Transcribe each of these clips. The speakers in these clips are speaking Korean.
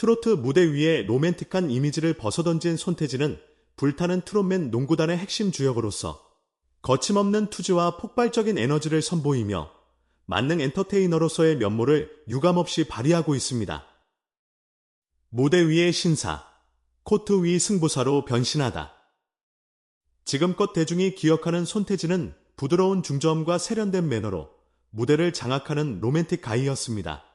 트로트 무대 위에 로맨틱한 이미지를 벗어던진 손태진은 불타는 트롯맨 농구단의 핵심 주역으로서 거침없는 투지와 폭발적인 에너지를 선보이며 만능 엔터테이너로서의 면모를 유감없이 발휘하고 있습니다. 무대 위의 신사, 코트 위 승부사로 변신하다. 지금껏 대중이 기억하는 손태진은 부드러운 중저음과 세련된 매너로 무대를 장악하는 로맨틱 가이였습니다.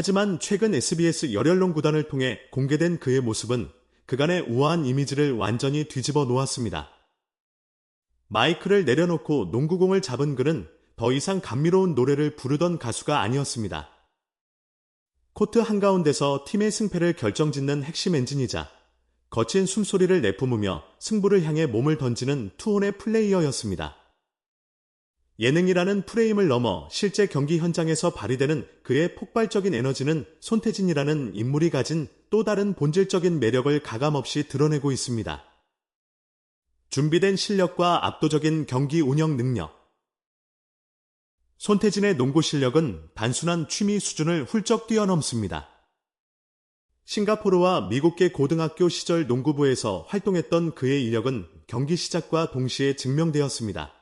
하지만 최근 SBS 열혈농 구단을 통해 공개된 그의 모습은 그간의 우아한 이미지를 완전히 뒤집어 놓았습니다. 마이크를 내려놓고 농구공을 잡은 그는 더 이상 감미로운 노래를 부르던 가수가 아니었습니다. 코트 한가운데서 팀의 승패를 결정짓는 핵심 엔진이자 거친 숨소리를 내뿜으며 승부를 향해 몸을 던지는 투혼의 플레이어였습니다. 예능이라는 프레임을 넘어 실제 경기 현장에서 발휘되는 그의 폭발적인 에너지는 손태진이라는 인물이 가진 또 다른 본질적인 매력을 가감없이 드러내고 있습니다. 준비된 실력과 압도적인 경기 운영 능력. 손태진의 농구 실력은 단순한 취미 수준을 훌쩍 뛰어넘습니다. 싱가포르와 미국계 고등학교 시절 농구부에서 활동했던 그의 이력은 경기 시작과 동시에 증명되었습니다.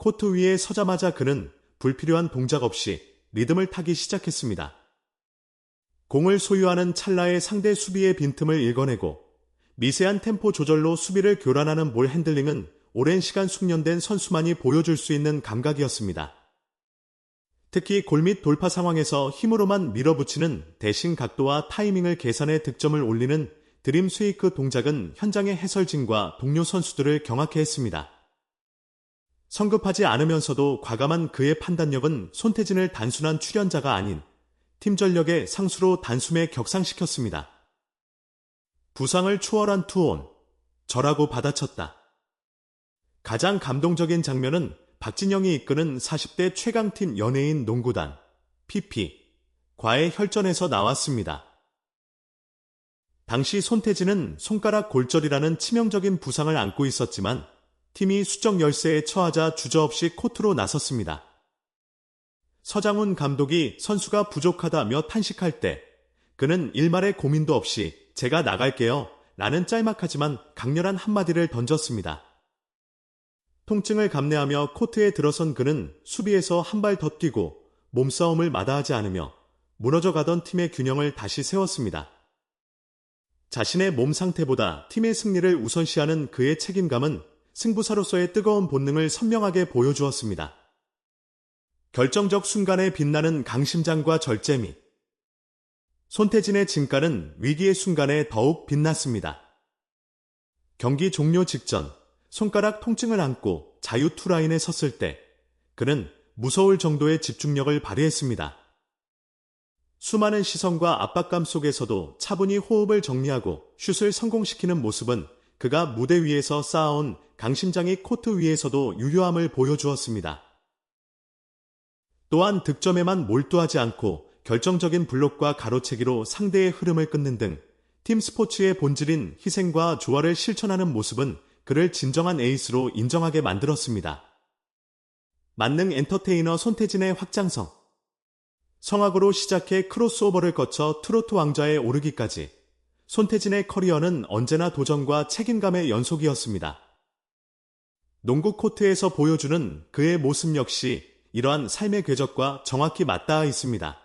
코트 위에 서자마자 그는 불필요한 동작 없이 리듬을 타기 시작했습니다. 공을 소유하는 찰나의 상대 수비의 빈틈을 읽어내고 미세한 템포 조절로 수비를 교란하는 볼 핸들링은 오랜 시간 숙련된 선수만이 보여줄 수 있는 감각이었습니다. 특히 골밑 돌파 상황에서 힘으로만 밀어붙이는 대신 각도와 타이밍을 계산해 득점을 올리는 드림 스웨이크 동작은 현장의 해설진과 동료 선수들을 경악해 했습니다. 성급하지 않으면서도 과감한 그의 판단력은 손태진을 단순한 출연자가 아닌 팀 전력의 상수로 단숨에 격상시켰습니다. 부상을 초월한 투혼, 저라고 받아쳤다. 가장 감동적인 장면은 박진영이 이끄는 40대 최강팀 연예인 농구단 PP 과의 혈전에서 나왔습니다. 당시 손태진은 손가락 골절이라는 치명적인 부상을 안고 있었지만 팀이 수적 열세에 처하자 주저없이 코트로 나섰습니다. 서장훈 감독이 선수가 부족하다며 탄식할 때 그는 일말의 고민도 없이 제가 나갈게요 라는 짤막하지만 강렬한 한마디를 던졌습니다. 통증을 감내하며 코트에 들어선 그는 수비에서 한 발 더 뛰고 몸싸움을 마다하지 않으며 무너져 가던 팀의 균형을 다시 세웠습니다. 자신의 몸 상태보다 팀의 승리를 우선시하는 그의 책임감은 승부사로서의 뜨거운 본능을 선명하게 보여주었습니다. 결정적 순간에 빛나는 강심장과 절제미. 손태진의 진가는 위기의 순간에 더욱 빛났습니다. 경기 종료 직전 손가락 통증을 안고 자유 투라인에 섰을 때 그는 무서울 정도의 집중력을 발휘했습니다. 수많은 시선과 압박감 속에서도 차분히 호흡을 정리하고 슛을 성공시키는 모습은 그가 무대 위에서 쌓아온 강심장이 코트 위에서도 유효함을 보여주었습니다. 또한 득점에만 몰두하지 않고 결정적인 블록과 가로채기로 상대의 흐름을 끊는 등 팀 스포츠의 본질인 희생과 조화를 실천하는 모습은 그를 진정한 에이스로 인정하게 만들었습니다. 만능 엔터테이너 손태진의 확장성. 성악으로 시작해 크로스오버를 거쳐 트로트 왕좌에 오르기까지 손태진의 커리어는 언제나 도전과 책임감의 연속이었습니다. 농구 코트에서 보여주는 그의 모습 역시 이러한 삶의 궤적과 정확히 맞닿아 있습니다.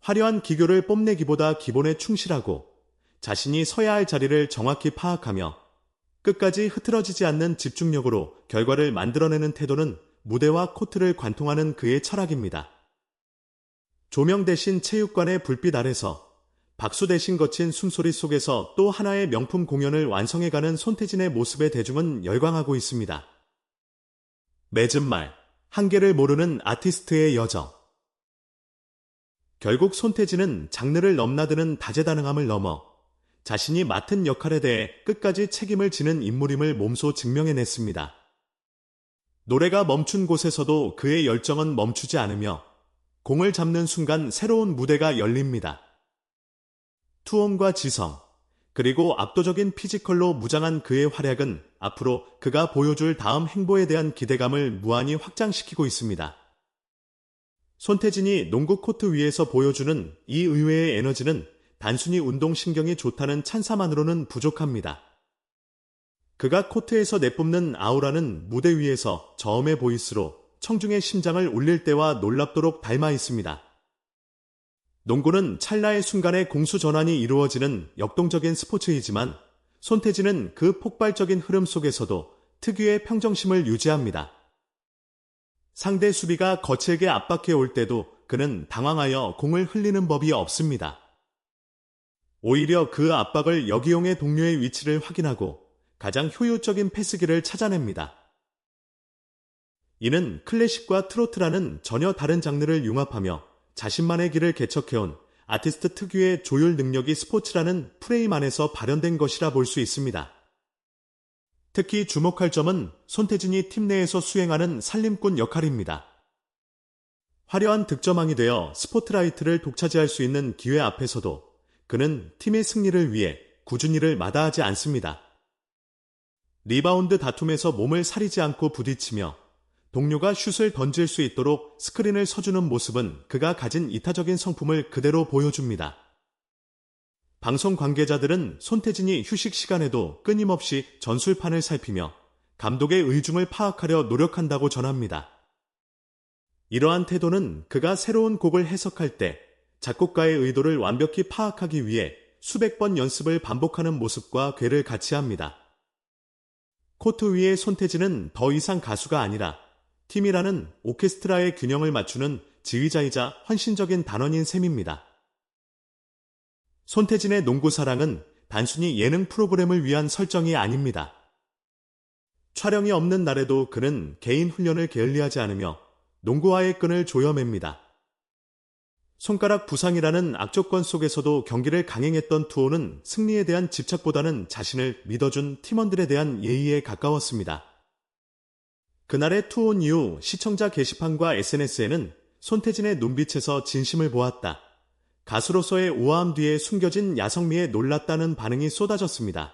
화려한 기교를 뽐내기보다 기본에 충실하고 자신이 서야 할 자리를 정확히 파악하며 끝까지 흐트러지지 않는 집중력으로 결과를 만들어내는 태도는 무대와 코트를 관통하는 그의 철학입니다. 조명 대신 체육관의 불빛 아래서 박수 대신 거친 숨소리 속에서 또 하나의 명품 공연을 완성해가는 손태진의 모습에 대중은 열광하고 있습니다. 맺은 말, 한계를 모르는 아티스트의 여정. 결국 손태진은 장르를 넘나드는 다재다능함을 넘어 자신이 맡은 역할에 대해 끝까지 책임을 지는 인물임을 몸소 증명해냈습니다. 노래가 멈춘 곳에서도 그의 열정은 멈추지 않으며 공을 잡는 순간 새로운 무대가 열립니다. 투혼과 지성, 그리고 압도적인 피지컬로 무장한 그의 활약은 앞으로 그가 보여줄 다음 행보에 대한 기대감을 무한히 확장시키고 있습니다. 손태진이 농구 코트 위에서 보여주는 이 의외의 에너지는 단순히 운동신경이 좋다는 찬사만으로는 부족합니다. 그가 코트에서 내뿜는 아우라는 무대 위에서 저음의 보이스로 청중의 심장을 울릴 때와 놀랍도록 닮아 있습니다. 농구는 찰나의 순간에 공수 전환이 이루어지는 역동적인 스포츠이지만 손태진은 그 폭발적인 흐름 속에서도 특유의 평정심을 유지합니다. 상대 수비가 거칠게 압박해 올 때도 그는 당황하여 공을 흘리는 법이 없습니다. 오히려 그 압박을 역이용의 동료의 위치를 확인하고 가장 효율적인 패스기를 찾아냅니다. 이는 클래식과 트로트라는 전혀 다른 장르를 융합하며 자신만의 길을 개척해온 아티스트 특유의 조율 능력이 스포츠라는 프레임 안에서 발현된 것이라 볼 수 있습니다. 특히 주목할 점은 손태진이 팀 내에서 수행하는 살림꾼 역할입니다. 화려한 득점왕이 되어 스포트라이트를 독차지할 수 있는 기회 앞에서도 그는 팀의 승리를 위해 꾸준히 를 마다하지 않습니다. 리바운드 다툼에서 몸을 사리지 않고 부딪히며 동료가 슛을 던질 수 있도록 스크린을 서주는 모습은 그가 가진 이타적인 성품을 그대로 보여줍니다. 방송 관계자들은 손태진이 휴식 시간에도 끊임없이 전술판을 살피며 감독의 의중을 파악하려 노력한다고 전합니다. 이러한 태도는 그가 새로운 곡을 해석할 때 작곡가의 의도를 완벽히 파악하기 위해 수백 번 연습을 반복하는 모습과 괴를 같이 합니다. 코트 위의 손태진은 더 이상 가수가 아니라 팀이라는 오케스트라의 균형을 맞추는 지휘자이자 헌신적인 단원인 셈입니다. 손태진의 농구 사랑은 단순히 예능 프로그램을 위한 설정이 아닙니다. 촬영이 없는 날에도 그는 개인 훈련을 게을리하지 않으며 농구와의 끈을 조여맵니다. 손가락 부상이라는 악조건 속에서도 경기를 강행했던 투오는 승리에 대한 집착보다는 자신을 믿어준 팀원들에 대한 예의에 가까웠습니다. 그날의 투혼 이후 시청자 게시판과 SNS에는 손태진의 눈빛에서 진심을 보았다. 가수로서의 우아함 뒤에 숨겨진 야성미에 놀랐다는 반응이 쏟아졌습니다.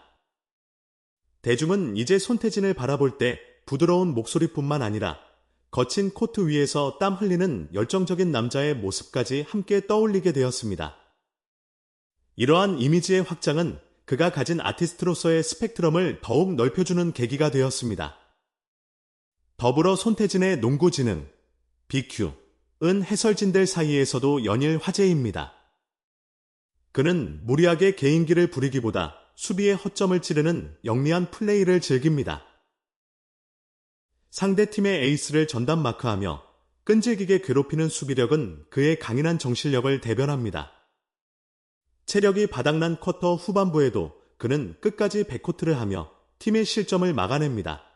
대중은 이제 손태진을 바라볼 때 부드러운 목소리뿐만 아니라 거친 코트 위에서 땀 흘리는 열정적인 남자의 모습까지 함께 떠올리게 되었습니다. 이러한 이미지의 확장은 그가 가진 아티스트로서의 스펙트럼을 더욱 넓혀주는 계기가 되었습니다. 더불어 손태진의 농구 지능, BQ, 은 해설진들 사이에서도 연일 화제입니다. 그는 무리하게 개인기를 부리기보다 수비의 허점을 찌르는 영리한 플레이를 즐깁니다. 상대팀의 에이스를 전담 마크하며 끈질기게 괴롭히는 수비력은 그의 강인한 정신력을 대변합니다. 체력이 바닥난 쿼터 후반부에도 그는 끝까지 백코트를 하며 팀의 실점을 막아냅니다.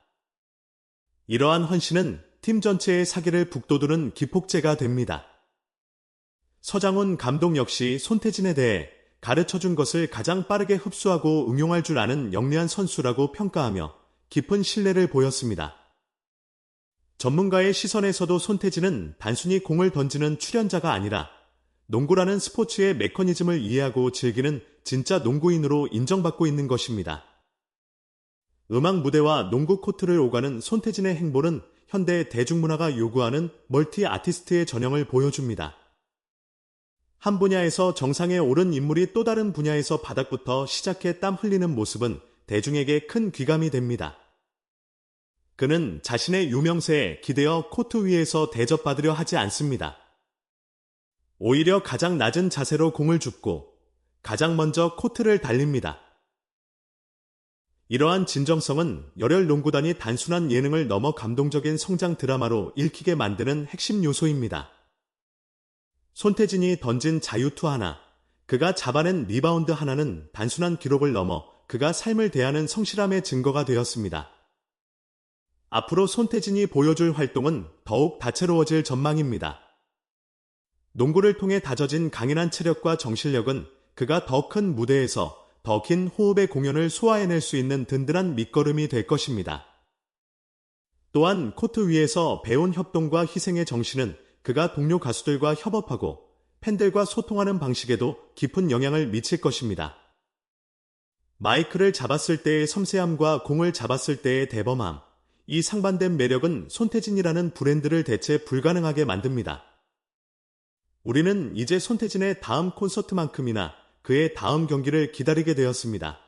이러한 헌신은 팀 전체의 사기를 북돋우는 기폭제가 됩니다. 서장훈 감독 역시 손태진에 대해 가르쳐준 것을 가장 빠르게 흡수하고 응용할 줄 아는 영리한 선수라고 평가하며 깊은 신뢰를 보였습니다. 전문가의 시선에서도 손태진은 단순히 공을 던지는 출연자가 아니라 농구라는 스포츠의 메커니즘을 이해하고 즐기는 진짜 농구인으로 인정받고 있는 것입니다. 음악 무대와 농구 코트를 오가는 손태진의 행보는 현대 대중문화가 요구하는 멀티 아티스트의 전형을 보여줍니다. 한 분야에서 정상에 오른 인물이 또 다른 분야에서 바닥부터 시작해 땀 흘리는 모습은 대중에게 큰 귀감이 됩니다. 그는 자신의 유명세에 기대어 코트 위에서 대접받으려 하지 않습니다. 오히려 가장 낮은 자세로 공을 줍고 가장 먼저 코트를 달립니다. 이러한 진정성은 열혈 농구단이 단순한 예능을 넘어 감동적인 성장 드라마로 읽히게 만드는 핵심 요소입니다. 손태진이 던진 자유투 하나, 그가 잡아낸 리바운드 하나는 단순한 기록을 넘어 그가 삶을 대하는 성실함의 증거가 되었습니다. 앞으로 손태진이 보여줄 활동은 더욱 다채로워질 전망입니다. 농구를 통해 다져진 강인한 체력과 정신력은 그가 더 큰 무대에서 더 긴 호흡의 공연을 소화해낼 수 있는 든든한 밑거름이 될 것입니다. 또한 코트 위에서 배운 협동과 희생의 정신은 그가 동료 가수들과 협업하고 팬들과 소통하는 방식에도 깊은 영향을 미칠 것입니다. 마이크를 잡았을 때의 섬세함과 공을 잡았을 때의 대범함, 이 상반된 매력은 손태진이라는 브랜드를 대체 불가능하게 만듭니다. 우리는 이제 손태진의 다음 콘서트만큼이나 그의 다음 경기를 기다리게 되었습니다.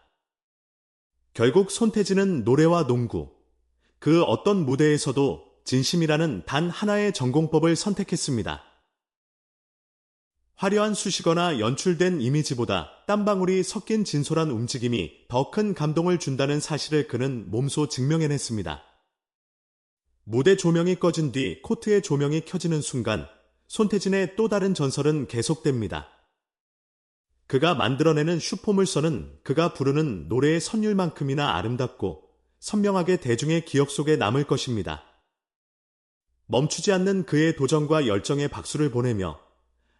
결국 손태진은 노래와 농구, 그 어떤 무대에서도 진심이라는 단 하나의 전공법을 선택했습니다. 화려한 수식어나 연출된 이미지보다 땀방울이 섞인 진솔한 움직임이 더 큰 감동을 준다는 사실을 그는 몸소 증명해냈습니다. 무대 조명이 꺼진 뒤 코트의 조명이 켜지는 순간 손태진의 또 다른 전설은 계속됩니다. 그가 만들어내는 슈퍼물선은 그가 부르는 노래의 선율만큼이나 아름답고 선명하게 대중의 기억 속에 남을 것입니다. 멈추지 않는 그의 도전과 열정에 박수를 보내며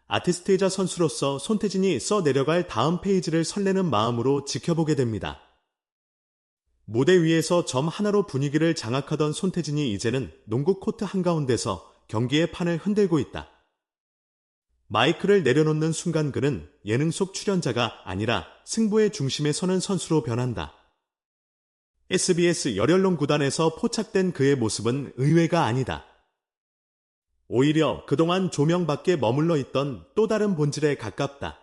아티스트이자 선수로서 손태진이 써 내려갈 다음 페이지를 설레는 마음으로 지켜보게 됩니다. 무대 위에서 점 하나로 분위기를 장악하던 손태진이 이제는 농구 코트 한가운데서 경기의 판을 흔들고 있다. 마이크를 내려놓는 순간 그는 예능 속 출연자가 아니라 승부의 중심에 서는 선수로 변한다. SBS 열혈론 구단에서 포착된 그의 모습은 의외가 아니다. 오히려 그동안 조명 밖에 머물러 있던 또 다른 본질에 가깝다.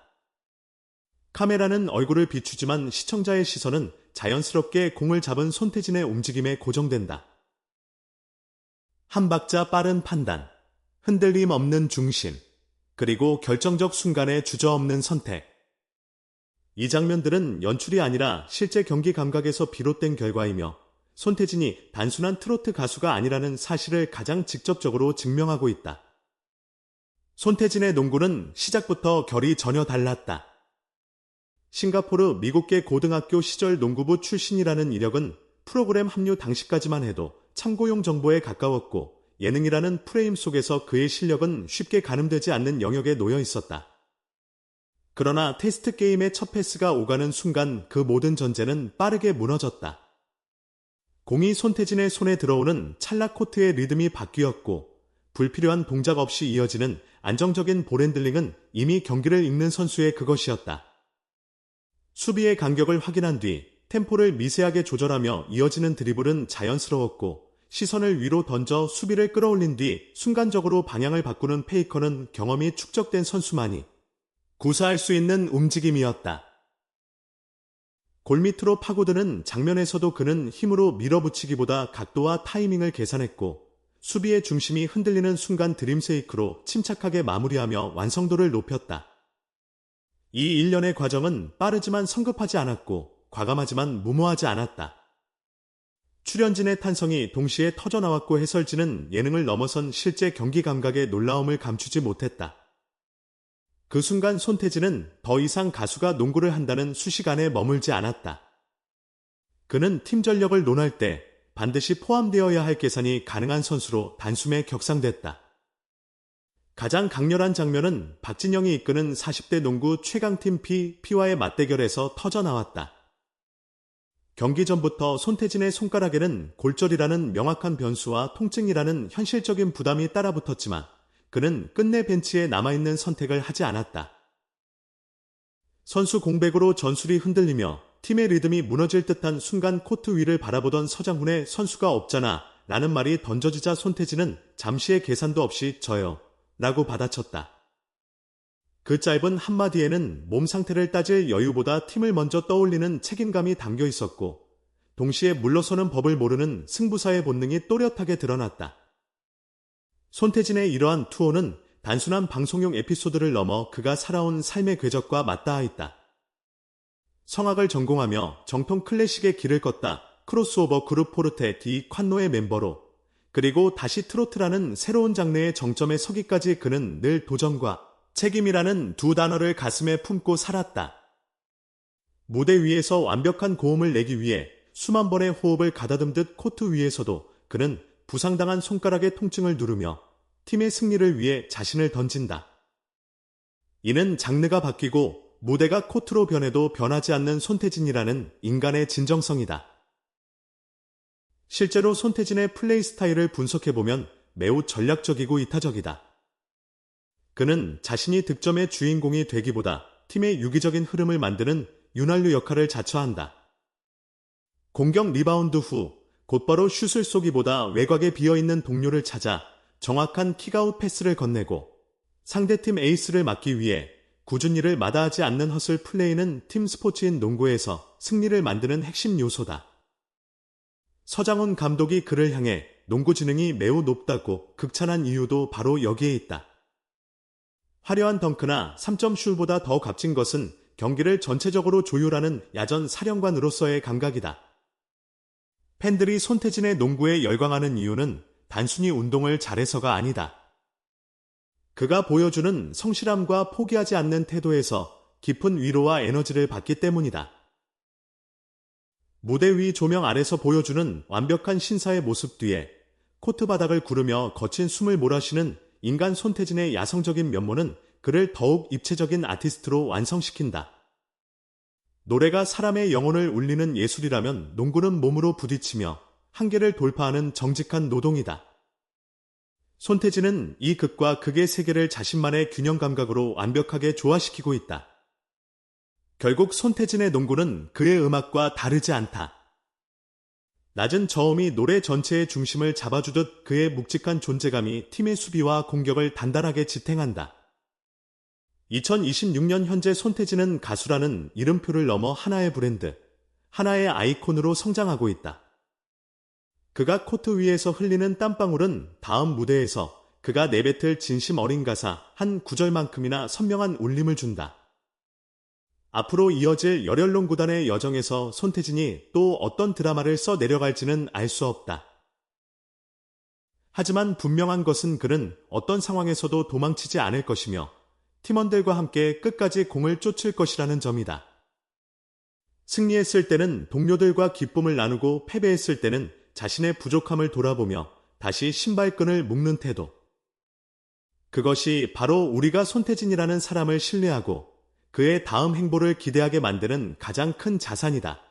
카메라는 얼굴을 비추지만 시청자의 시선은 자연스럽게 공을 잡은 손태진의 움직임에 고정된다. 한 박자 빠른 판단, 흔들림 없는 중심, 그리고 결정적 순간에 주저없는 선택. 이 장면들은 연출이 아니라 실제 경기 감각에서 비롯된 결과이며 손태진이 단순한 트로트 가수가 아니라는 사실을 가장 직접적으로 증명하고 있다. 손태진의 농구는 시작부터 결이 전혀 달랐다. 싱가포르 미국계 고등학교 시절 농구부 출신이라는 이력은 프로그램 합류 당시까지만 해도 참고용 정보에 가까웠고 예능이라는 프레임 속에서 그의 실력은 쉽게 가늠되지 않는 영역에 놓여 있었다. 그러나 테스트 게임의 첫 패스가 오가는 순간 그 모든 전제는 빠르게 무너졌다. 공이 손태진의 손에 들어오는 찰나 코트의 리듬이 바뀌었고 불필요한 동작 없이 이어지는 안정적인 볼핸들링은 이미 경기를 읽는 선수의 그것이었다. 수비의 간격을 확인한 뒤 템포를 미세하게 조절하며 이어지는 드리블은 자연스러웠고 시선을 위로 던져 수비를 끌어올린 뒤 순간적으로 방향을 바꾸는 페이커는 경험이 축적된 선수만이 구사할 수 있는 움직임이었다. 골 밑으로 파고드는 장면에서도 그는 힘으로 밀어붙이기보다 각도와 타이밍을 계산했고 수비의 중심이 흔들리는 순간 드림세이크로 침착하게 마무리하며 완성도를 높였다. 이 일련의 과정은 빠르지만 성급하지 않았고 과감하지만 무모하지 않았다. 출연진의 탄성이 동시에 터져나왔고 해설진은 예능을 넘어선 실제 경기 감각의 놀라움을 감추지 못했다. 그 순간 손태진은 더 이상 가수가 농구를 한다는 수식안에 머물지 않았다. 그는 팀 전력을 논할 때 반드시 포함되어야 할 계산이 가능한 선수로 단숨에 격상됐다. 가장 강렬한 장면은 박진영이 이끄는 40대 농구 최강팀 P, P와의 맞대결에서 터져나왔다. 경기 전부터 손태진의 손가락에는 골절이라는 명확한 변수와 통증이라는 현실적인 부담이 따라붙었지만 그는 끝내 벤치에 남아있는 선택을 하지 않았다. 선수 공백으로 전술이 흔들리며 팀의 리듬이 무너질 듯한 순간 코트 위를 바라보던 서장훈의 선수가 없잖아 라는 말이 던져지자 손태진은 잠시의 계산도 없이 저요 라고 받아쳤다. 그 짧은 한마디에는 몸 상태를 따질 여유보다 팀을 먼저 떠올리는 책임감이 담겨 있었고, 동시에 물러서는 법을 모르는 승부사의 본능이 또렷하게 드러났다. 손태진의 이러한 투어는 단순한 방송용 에피소드를 넘어 그가 살아온 삶의 궤적과 맞닿아 있다. 성악을 전공하며 정통 클래식의 길을 걷다 크로스오버 그룹 포르테 디 콴노의 멤버로 그리고 다시 트로트라는 새로운 장르의 정점에 서기까지 그는 늘 도전과 책임이라는 두 단어를 가슴에 품고 살았다. 무대 위에서 완벽한 고음을 내기 위해 수만 번의 호흡을 가다듬듯 코트 위에서도 그는 부상당한 손가락의 통증을 누르며 팀의 승리를 위해 자신을 던진다. 이는 장르가 바뀌고 무대가 코트로 변해도 변하지 않는 손태진이라는 인간의 진정성이다. 실제로 손태진의 플레이 스타일을 분석해보면 매우 전략적이고 이타적이다. 그는 자신이 득점의 주인공이 되기보다 팀의 유기적인 흐름을 만드는 윤활유 역할을 자처한다. 공격 리바운드 후 곧바로 슛을 쏘기보다 외곽에 비어있는 동료를 찾아 정확한 킥아웃 패스를 건네고 상대팀 에이스를 막기 위해 일을 마다하지 않는 허슬 플레이는 팀 스포츠인 농구에서 승리를 만드는 핵심 요소다. 서장훈 감독이 그를 향해 농구 지능이 매우 높다고 극찬한 이유도 바로 여기에 있다. 화려한 덩크나 3점 슛보다 더 값진 것은 경기를 전체적으로 조율하는 야전 사령관으로서의 감각이다. 팬들이 손태진의 농구에 열광하는 이유는 단순히 운동을 잘해서가 아니다. 그가 보여주는 성실함과 포기하지 않는 태도에서 깊은 위로와 에너지를 받기 때문이다. 무대 위 조명 아래서 보여주는 완벽한 신사의 모습 뒤에 코트 바닥을 구르며 거친 숨을 몰아쉬는 인간 손태진의 야성적인 면모는 그를 더욱 입체적인 아티스트로 완성시킨다. 노래가 사람의 영혼을 울리는 예술이라면 농구는 몸으로 부딪히며 한계를 돌파하는 정직한 노동이다. 손태진은 이 극과 극의 세계를 자신만의 균형 감각으로 완벽하게 조화시키고 있다. 결국 손태진의 농구는 그의 음악과 다르지 않다. 낮은 저음이 노래 전체의 중심을 잡아주듯 그의 묵직한 존재감이 팀의 수비와 공격을 단단하게 지탱한다. 2026년 현재 손태진은 가수라는 이름표를 넘어 하나의 브랜드, 하나의 아이콘으로 성장하고 있다. 그가 코트 위에서 흘리는 땀방울은 다음 무대에서 그가 내뱉을 진심 어린 가사 한 구절만큼이나 선명한 울림을 준다. 앞으로 이어질 열혈론 구단의 여정에서 손태진이 또 어떤 드라마를 써 내려갈지는 알 수 없다. 하지만 분명한 것은 그는 어떤 상황에서도 도망치지 않을 것이며 팀원들과 함께 끝까지 공을 쫓을 것이라는 점이다. 승리했을 때는 동료들과 기쁨을 나누고 패배했을 때는 자신의 부족함을 돌아보며 다시 신발끈을 묶는 태도. 그것이 바로 우리가 손태진이라는 사람을 신뢰하고 그의 다음 행보를 기대하게 만드는 가장 큰 자산이다.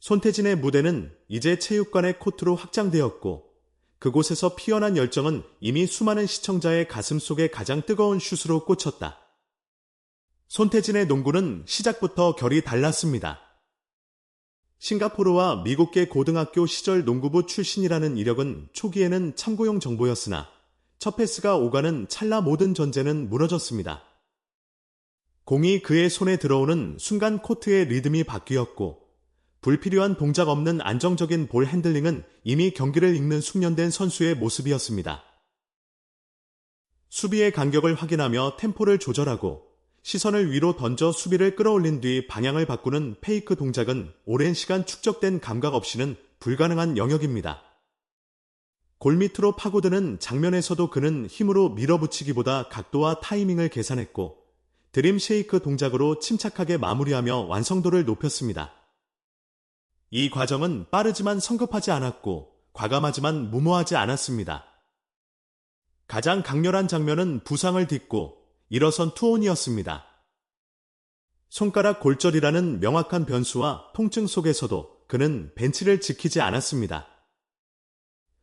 손태진의 무대는 이제 체육관의 코트로 확장되었고 그곳에서 피어난 열정은 이미 수많은 시청자의 가슴 속에 가장 뜨거운 슛으로 꽂혔다. 손태진의 농구는 시작부터 결이 달랐습니다. 싱가포르와 미국계 고등학교 시절 농구부 출신이라는 이력은 초기에는 참고용 정보였으나 첫 패스가 오가는 찰나 모든 전제는 무너졌습니다. 공이 그의 손에 들어오는 순간 코트의 리듬이 바뀌었고 불필요한 동작 없는 안정적인 볼 핸들링은 이미 경기를 읽는 숙련된 선수의 모습이었습니다. 수비의 간격을 확인하며 템포를 조절하고 시선을 위로 던져 수비를 끌어올린 뒤 방향을 바꾸는 페이크 동작은 오랜 시간 축적된 감각 없이는 불가능한 영역입니다. 골 밑으로 파고드는 장면에서도 그는 힘으로 밀어붙이기보다 각도와 타이밍을 계산했고 드림 쉐이크 동작으로 침착하게 마무리하며 완성도를 높였습니다. 이 과정은 빠르지만 성급하지 않았고 과감하지만 무모하지 않았습니다. 가장 강렬한 장면은 부상을 딛고 일어선 투혼이었습니다. 손가락 골절이라는 명확한 변수와 통증 속에서도 그는 벤치를 지키지 않았습니다.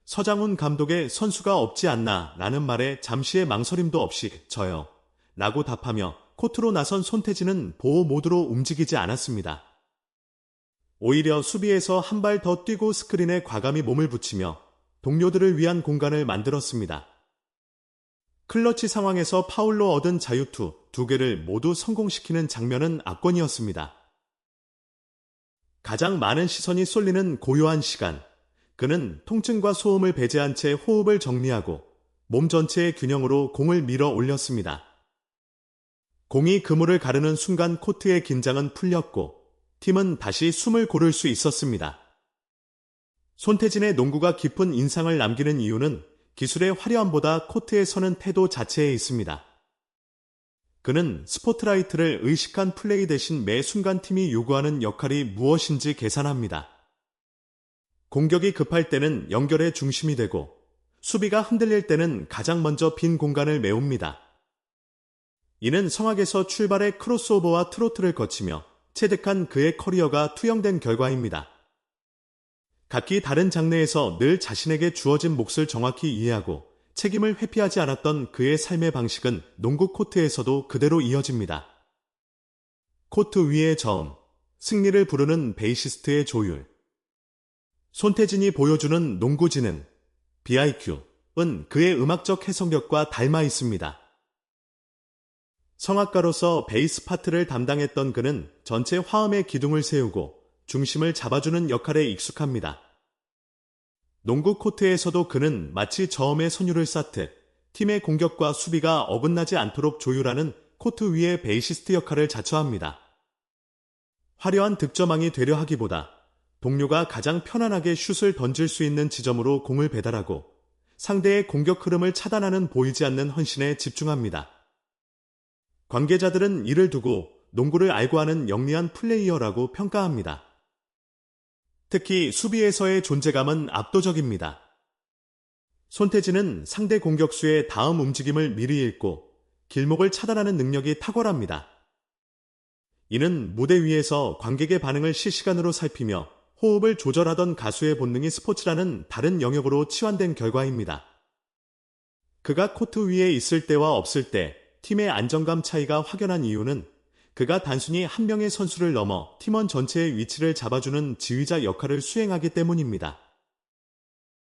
서장훈 감독의 선수가 없지 않나 라는 말에 잠시의 망설임도 없이 저요. 라고 답하며 코트로 나선 손태진은 보호 모드로 움직이지 않았습니다. 오히려 수비에서 한 발 더 뛰고 스크린에 과감히 몸을 붙이며 동료들을 위한 공간을 만들었습니다. 클러치 상황에서 파울로 얻은 자유투 두 개를 모두 성공시키는 장면은 압권이었습니다. 가장 많은 시선이 쏠리는 고요한 시간. 그는 통증과 소음을 배제한 채 호흡을 정리하고 몸 전체의 균형으로 공을 밀어 올렸습니다. 공이 그물을 가르는 순간 코트의 긴장은 풀렸고 팀은 다시 숨을 고를 수 있었습니다. 손태진의 농구가 깊은 인상을 남기는 이유는 기술의 화려함보다 코트에 서는 태도 자체에 있습니다. 그는 스포트라이트를 의식한 플레이 대신 매 순간 팀이 요구하는 역할이 무엇인지 계산합니다. 공격이 급할 때는 연결의 중심이 되고 수비가 흔들릴 때는 가장 먼저 빈 공간을 메웁니다. 이는 성악에서 출발해 크로스오버와 트로트를 거치며 체득한 그의 커리어가 투영된 결과입니다. 각기 다른 장르에서 늘 자신에게 주어진 몫을 정확히 이해하고 책임을 회피하지 않았던 그의 삶의 방식은 농구 코트에서도 그대로 이어집니다. 코트 위의 저음, 승리를 부르는 베이시스트의 조율. 손태진이 보여주는 농구 지능, BIQ은 그의 음악적 해석력과 닮아 있습니다. 성악가로서 베이스 파트를 담당했던 그는 전체 화음의 기둥을 세우고 중심을 잡아주는 역할에 익숙합니다. 농구 코트에서도 그는 마치 저음의 선율을 쌓듯 팀의 공격과 수비가 어긋나지 않도록 조율하는 코트 위의 베이시스트 역할을 자처합니다. 화려한 득점왕이 되려 하기보다 동료가 가장 편안하게 슛을 던질 수 있는 지점으로 공을 배달하고 상대의 공격 흐름을 차단하는 보이지 않는 헌신에 집중합니다. 관계자들은 이를 두고 농구를 알고 하는 영리한 플레이어라고 평가합니다. 특히 수비에서의 존재감은 압도적입니다. 손태진은 상대 공격수의 다음 움직임을 미리 읽고 길목을 차단하는 능력이 탁월합니다. 이는 무대 위에서 관객의 반응을 실시간으로 살피며 호흡을 조절하던 가수의 본능이 스포츠라는 다른 영역으로 치환된 결과입니다. 그가 코트 위에 있을 때와 없을 때 팀의 안정감 차이가 확연한 이유는 그가 단순히 한 명의 선수를 넘어 팀원 전체의 위치를 잡아주는 지휘자 역할을 수행하기 때문입니다.